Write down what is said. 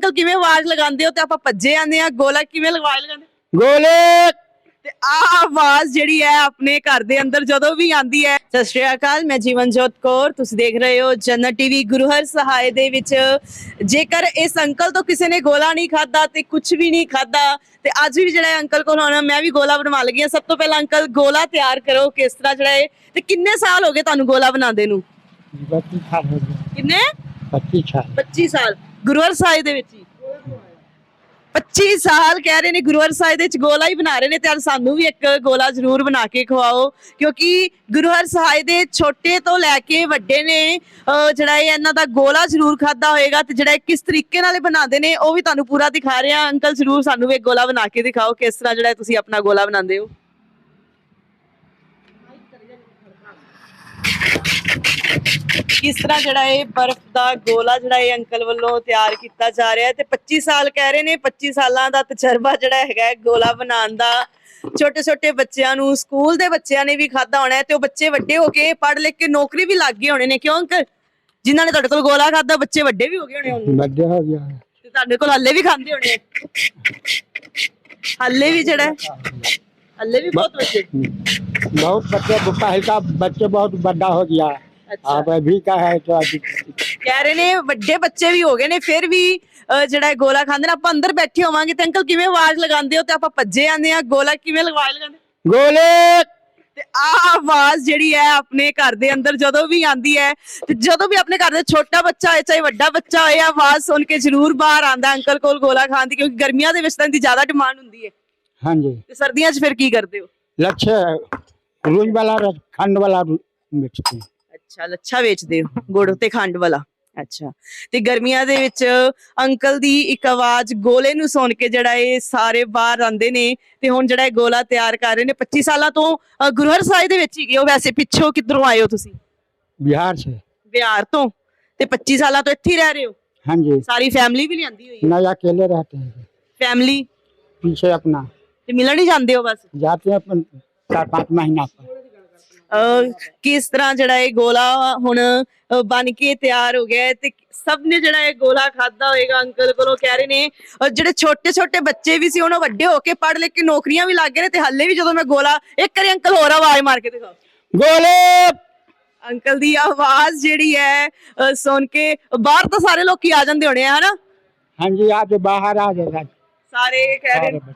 Uncle ਕਿਵੇਂ ਆਵਾਜ਼ ਲਗਾਉਂਦੇ ਹੋ ਤੇ ਆਪਾਂ ਭੱਜੇ ਆਂਦੇ ਆ ਗੋਲਾ ਕਿਵੇਂ ਲਗਵਾਏ ਲਗਾਉਂਦੇ ਗੋਲੇ! ਤੇ ਆਹ ਆਵਾਜ਼ ਜਿਹੜੀ ਹੈ ਆਪਣੇ ਘਰ ਦੇ ਅੰਦਰ ਜਦੋਂ ਵੀ ਆਂਦੀ ਹੈ। ਸਤਿ ਸ਼੍ਰੀ ਅਕਾਲ ਮੈਂ ਜੀਵਨਜੋਤ ਕੌਰ। ਤੁਸੀਂ ਦੇਖ ਰਹੇ ਹੋ ਜਨਤ ਟੀਵੀ ਗੁਰੂਹਰ ਸਹਾਇ ਦੇ ਵਿੱਚ। ਜੇਕਰ ਇਸ ਅੰਕਲ ਤੋਂ ਕਿਸੇ ਨੇ ਗੋਲਾ ਨਹੀਂ ਖਾਦਾ ਤੇ ਕੁਝ ਵੀ ਨਹੀਂ ਖਾਦਾ ਤੇ ਅੱਜ ਵੀ ਜਿਹੜਾ ਅੰਕਲ ਕੋਲ ਆਉਣਾ ਮੈਂ ਵੀ ਗੋਲਾ ਬਣਵਾ ਲੱਗੀ ਹਾਂ। ਸਭ ਤੋਂ ਪਹਿਲਾਂ ਅੰਕਲ ਗੋਲਾ ਤਿਆਰ ਕਰੋ ਕਿਸ ਤਰ੍ਹਾਂ ਜਿਹੜਾ ਹੈ ਤੇ ਕਿੰਨੇ ਸਾਲ ਹੋ ਗਏ ਤੁਹਾਨੂੰ ਗੋਲਾ ਬਣਾਉਂਦੇ ਨੂੰ? ਕਿੰਨੇ? ਪੱਚੀ ਸਾਲ। 25 ਸਾਲ। ਗੁਰੂਹਰ ਸਾਹਿਬ ਦੇ ਵਿੱਚ ਹੀ। 25 ਸਾਲ ਕਹਿ ਰਹੇ ਨੇ ਗੁਰੂਹਰ ਸਾਹਿਬ ਦੇ ਵਿੱਚ ਗੋਲਾ ਹੀ ਬਣਾ ਰਹੇ ਨੇ ਤੇ ਅੱਜ ਸਾਨੂੰ ਵੀ ਇੱਕ ਗੋਲਾ ਜ਼ਰੂਰ ਬਣਾ ਕੇ ਖਵਾਓ, ਕਿਉਂਕਿ ਗੁਰੂਹਰ ਸਾਹਿਬ ਦੇ ਛੋਟੇ ਤੋਂ ਲੈ ਕੇ ਵੱਡੇ ਨੇ, ਅਹ ਜਿਹੜਾ ਇਹ ਇਹਨਾਂ ਦਾ ਗੋਲਾ ਜ਼ਰੂਰ ਖਾਦਾ ਹੋਏਗਾ ਤੇ ਜਿਹੜਾ ਇਹ ਕਿਸ ਤਰੀਕੇ ਨਾਲ ਇਹ ਬਣਾਉਂਦੇ ਨੇ, ਉਹ ਵੀ ਤੁਹਾਨੂੰ ਪੂਰਾ ਦਿਖਾ ਰਹੇ ਆ ਅੰਕਲ ਜ਼ਰੂਰ ਸਾਨੂੰ ਵੀ ਇੱਕ ਗੋਲਾ ਬਣਾ ਕੇ ਦਿਖਾਓ, ਕਿਸ ਤਰ੍ਹਾਂ ਜਿਹੜਾ ਤੁਸੀਂ ਆਪਣਾ ਗੋਲਾ ਬਣਾਉਂਦੇ ਹੋ। ਕਿਸ ਤਰ੍ਹਾਂ ਜਿਹੜਾ ਇਹ ਬਰਫ਼ ਦਾ ਗੋਲਾ ਜਿਹੜਾ ਇਹ ਅੰਕਲ ਵੱਲੋਂ ਤਿਆਰ ਕੀਤਾ ਜਾ ਰਿਹਾ ਹੈ ਤੇ 25 ਸਾਲ ਕਹਿ ਰਹੇ ਨੇ 25 ਸਾਲਾਂ ਦਾ ਤਜਰਬਾ ਜਿਹੜਾ ਹੈਗਾ ਹੈ ਗੋਲਾ ਬਣਾਉਣ ਦਾ ਛੋਟੇ ਛੋਟੇ ਬੱਚਿਆਂ ਨੂੰ ਸਕੂਲ ਦੇ ਬੱਚਿਆਂ ਨੇ ਵੀ ਖਾਦਾ ਹੋਣਾ ਹੈ ਤੇ ਉਹ ਬੱਚੇ ਵੱਡੇ ਹੋ ਕੇ ਪੜ੍ਹ ਲਿਖ ਕੇ ਨੌਕਰੀ ਵੀ ਲੱਗ ਗਏ ਹੋਣੇ ਨੇ ਕਿਉਂ ਅੰਕਲ ਜਿਨ੍ਹਾਂ ਨੇ ਤੁਹਾਡੇ ਕੋਲ ਗੋਲਾ ਖਾਦਾ ਬੱਚੇ ਵੱਡੇ ਵੀ ਹੋ ਗਏ ਹੋਣੇ ਹੁਣ ਵੱਡੇ ਹੋ ਗਿਆ ਤੇ ਤੁਹਾਡੇ ਕੋਲ ਹੱਲੇ ਵੀ ਖਾਂਦੇ ਹੋਣੇ ਹੱਲੇ ਵੀ ਜਿਹੜਾ ਹੈ, ਹੱਲੇ ਵੀ ਬਹੁਤ ਬੱਚੇ बहुत बच्चे पहल का बच्चे बहुत बड़ा हो गया ਅੱਛਾ आप अभी का है तो अभी ਕਹਿ ਰਹੇ ਨੇ ਵੱਡੇ ਬੱਚੇ ਵੀ ਹੋ ਗਏ ਨੇ ਫਿਰ ਵੀ ਅਹ, ਜਿਹੜਾ ਇਹ ਗੋਲਾ ਖਾਂਦੇ ਨੇ ਆਪਾਂ ਅੰਦਰ ਬੈਠੇ ਹੋਵਾਂਗੇ ਤੇ ਅੰਕਲ ਕਿਵੇਂ ਆਵਾਜ਼ ਲਗਾਉਂਦੇ ਹੋ ਤੇ ਆਪਾਂ ਭੱਜੇ ਆਂਦੇ ਆ ਗੋਲਾ ਕਿਵੇਂ ਲਗਵਾਏ ਲਗਾਉਂਦੇ गोले ਤੇ ਆਹ ਆਵਾਜ਼ ਜਿਹੜੀ ਹੈ ਆਪਣੇ ਘਰ ਦੇ ਅੰਦਰ ਜਦੋਂ ਵੀ ਆਂਦੀ ਹੈ ਤੇ ਜਦੋਂ ਵੀ ਆਪਣੇ ਘਰ ਦੇ ਛੋਟਾ ਬੱਚਾ ਹੋਏ ਚਾਹੇ ਵੱਡਾ ਬੱਚਾ ਹੋਏ ਆਵਾਜ਼ ਸੁਣ ਕੇ ਜ਼ਰੂਰ ਬਾਹਰ ਆਂਦਾ ਅੰਕਲ ਕੋਲ ਗੋਲਾ ਖਾਣ ਦੀ ਕਿਉਂਕਿ ਗਰਮੀਆਂ ਦੇ ਵਿੱਚ ਤਾਂ ਇਹਦੀ ਜ਼ਿਆਦਾ ਡਿਮਾਂਡ ਹੁੰਦੀ ਹੈ हाँ जी ਤੇ ਸਰਦੀਆਂ 'ਚ ਫਿਰ ਕੀ ਕਰਦੇ ਹੋ लक्ष्य रूज वाला खंड वाला रू- बेचते हैं ਅੱਛਾ ਲੱਛਾ ਵੇਚਦੇ ਹੋ ਗੁੜ ਤੇ ਖੰਡ ਵਾਲਾ ਅੱਛਾ ਤੇ ਗਰਮੀਆਂ ਦੇ ਵਿੱਚ ਅੰਕਲ ਦੀ ਇੱਕ ਆਵਾਜ਼ ਗੋਲੇ ਨੂੰ ਸੁਣ ਕੇ ਜਿਹੜਾ ਇਹ ਸਾਰੇ ਬਾਹਰ ਆਉਂਦੇ ਨੇ ਤੇ ਹੁਣ ਜਿਹੜਾ ਇਹ ਗੋਲਾ ਤਿਆਰ ਕਰ ਰਹੇ ਨੇ 25 ਸਾਲਾਂ ਤੋਂ ਅ, ਗੁਰੂਹਰ ਸਾਹਿਬ ਦੇ ਵਿੱਚ ਹੀ ਗਏ ਹੋ ਵੈਸੇ ਪਿੱਛੋਂ ਕਿੱਧਰੋਂ ਆਏ ਹੋ ਤੁਸੀਂ बिहार से ਬਿਹਾਰ ਤੋਂ ਤੇ 25 ਸਾਲਾਂ ਤੋਂ ਇੱਥੇ ਹੀ ਰਹਿ ਰਹੇ ਹੋ हाँ जी ਸਾਰੀ ਫੈਮਿਲੀ ਵੀ ਲਿਆਂਦੀ ਹੋਈ ਹੈ नहीं अकेले रहते हैं ਫੈਮਿਲੀ पीछे अपना ਤੇ ਮਿਲਣ ਹੀ ਜਾਂਦੇ ਹੋ ਬਸ जाते हैं अपन चार पाँच महीना पर ਅਹ ਕਿਸ ਤਰ੍ਹਾਂ ਜਿਹੜਾ ਇਹ ਗੋਲਾ ਹੁਣ ਬਣ ਕੇ ਤਿਆਰ ਹੋ ਗਿਆ ਤੇ ਸਭ ਨੇ ਜਿਹੜਾ ਇਹ ਗੋਲਾ ਖਾਦਾ ਹੋਏਗਾ ਅੰਕਲ ਕੋਲੋਂ ਕਹਿ ਰਹੇ ਨੇ। ਜਿਹੜੇ ਛੋਟੇ ਛੋਟੇ ਬੱਚੇ ਵੀ ਸੀ ਉਹਨਾਂ ਵੱਡੇ ਹੋ ਕੇ ਪੜ੍ਹ ਲੈ ਕੇ ਨੌਕਰੀਆਂ ਵੀ ਲੱਗ ਗਏ ਨੇ ਤੇ ਹੱਲੇ ਵੀ ਜਦੋਂ ਮੈਂ ਗੋਲਾ ਇੱਕ ਵਾਰੀ ਅੰਕਲ ਹੋਰ ਆਵਾਜ਼ ਮਾਰ ਕੇ ਦਿਖਾਓ। ਗੋਲੇ! ਅੰਕਲ ਦੀ ਆਵਾਜ਼ ਜਿਹੜੀ ਹੈ ਸੁਣ ਕੇ ਬਾਹਰ ਤਾਂ ਸਾਰੇ ਲੋਕੀ ਆ ਜਾਂਦੇ ਹੋਣੇ ਆ ਹਨਾ? ਹਾਂਜੀ ਆ ਬਾਹਰ ਆ ਜਾਂਦੇ ਸਾਰੇ ਕਹਿ ਰਹੇ ਨੇ।